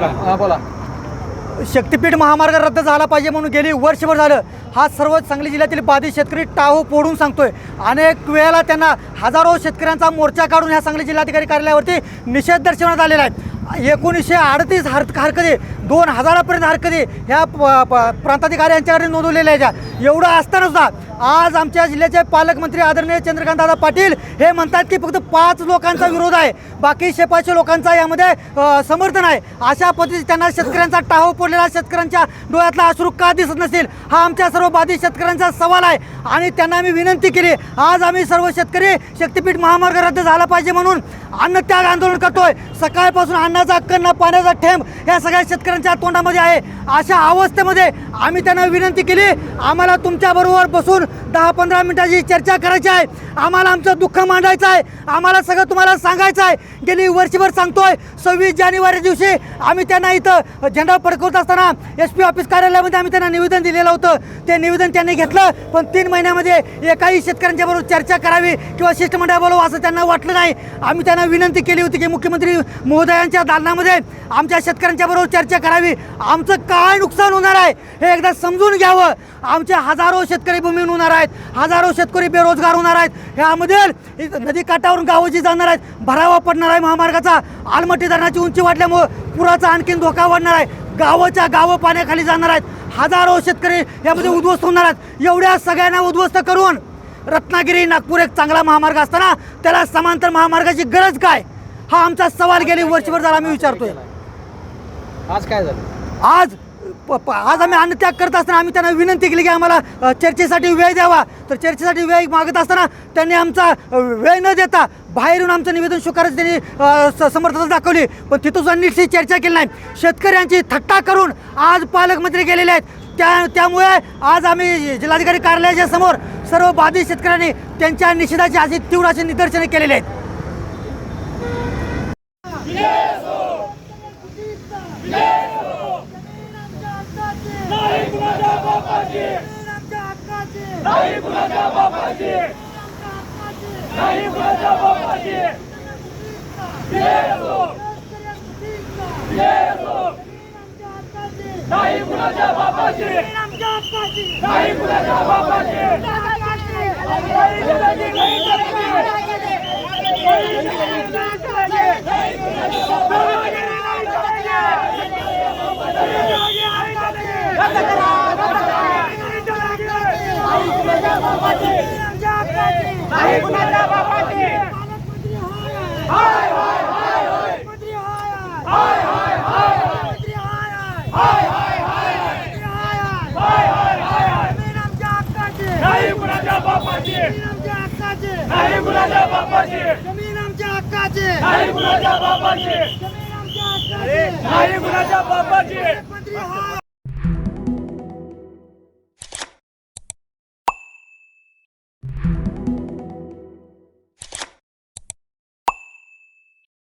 हा, बोला शक्तीपीठ महामार्ग रद्द झाला पाहिजे म्हणून गेली वर्षभर झालं. हा सर्व सांगली जिल्ह्यातील बाधित शेतकरी टाहू पोडून सांगतोय. अनेक वेळेला त्यांना हजारो शेतकऱ्यांचा मोर्चा काढून ह्या सांगली जिल्हाधिकारी कार्यालयावरती निषेध दर्शवण्यात आलेला आहे. एकोणीसशे अडतीस हर हरकती दोन हजारापर्यंत हरकती ह्या प- प- प्रांताधिकारी यांच्याकडे नोंदवलेल्या आहेत. ज्या. एवढं असताना सुद्धा आज आमच्या जिल्ह्याचे पालकमंत्री आदरणीय चंद्रकांतदादा पाटील हे म्हणतात की फक्त पाच लोकांचा विरोध आहे. बाकी शेपाचे लोकांचा यामध्ये समर्थन आहे. अशा पद्धतीने त्यांना शेतकऱ्यांचा टाहो पडलेला शेतकऱ्यांच्या डोळ्यातला अश्रू का दिसत नसेल हा आमच्या सर्व बाधित शेतकऱ्यांचा सवाल आहे. आणि त्यांना आम्ही विनंती केली आज आम्ही सर्व शेतकरी शक्तीपीठ महामार्ग रद्द झाला पाहिजे म्हणून अन्नत्याग आंदोलन करतोय. सकाळपासून अन्नाचा हक्क पाण्याचा थेंब या सगळ्या शेतकऱ्यांच्या तोंडामध्ये आहे. अशा अवस्थेमध्ये आम्ही त्यांना विनंती केली आम्हाला तुमच्याबरोबर बसून दहा पंधरा मिनिटाची चर्चा करायची आहे. आम्हाला आमचं दुःख मांडायचं आहे. आम्हाला सगळं तुम्हाला सांगायचं आहे. गेली वर्षभर सांगतोय सव्वीस जानेवारी दिवशी आम्ही त्यांना इथं झेंडा फडकवत असताना एस पी ऑफिस कार्यालयामध्ये आम्ही त्यांना निवेदन दिलेलं होतं. ते निवेदन त्यांनी घेतलं पण तीन महिन्यामध्ये एकाही शेतकऱ्यांच्या बरोबर चर्चा करावी किंवा शिष्टमंडळ बोलावं असं त्यांना वाटलं नाही. आम्ही त्यांना विनंती केली होती की मुख्यमंत्री महोदयांच्या दालनामध्ये आमच्या शेतकऱ्यांच्या बरोबर चर्चा करावी. आमचं काय नुकसान होणार आहे हे एकदा समजून घ्यावं. आमचे हजारो शेतकरी भूमीन होणार आहेत हजारो शेतकरी बेरोजगार होणार आहेत. ह्यामध्ये नदी काठावरून गावं जी जाणार आहेत भरावा पडणार आहे महामार्गाचा. आलमटी धरणाची उंची वाढल्यामुळं पुराचा आणखीन धोका वाढणार आहे. गावाच्या गावं पाण्याखाली जाणार आहेत. हजारो शेतकरी यामध्ये उद्ध्वस्त होणार आहेत. एवढ्या सगळ्यांना उद्ध्वस्त करून रत्नागिरी नागपूर एक चांगला महामार्ग असताना त्याला समांतर महामार्गाची गरज काय? हा आमचा सवाल गेली वर्षभर झाला आम्ही विचारतोय. आज काय झालं? आज प- प- आज आम्ही अन्नत्याग करत असताना आम्ही त्यांना विनंती केली की आम्हाला अ, चर्चेसाठी वेळ द्यावा. तर चर्चेसाठी वेळ मागत असताना त्यांनी आमचा अ, वेळ न देता बाहेरून आमचं निवेदन स्वीकारच त्यांनी अ, स- समर्थता दाखवली. पण तिथं सुद्धा नीटशी चर्चा केली नाही. शेतकऱ्यांची थट्टा करून आज पालकमंत्री गेलेले आहेत. त्या त्यामुळे आज आम्ही जिल्हाधिकारी कार्यालयाच्या समोर सर्व बाधित शेतकऱ्यांनी त्यांच्या निषेधाची अशी तीव्र अशी निदर्शने केलेली आहेत नाही कुणाच्या बापाची नाही कुणाच्या बापाची नाही कुणाच्या बापाची नाही कुणाच्या बापाची नाही कुणाच्या बापाची जमीन आमच्या हक्काची नाही कुणाच्या बापाची जमीन आमच्या हक्काची नाही कुणाच्या बापाची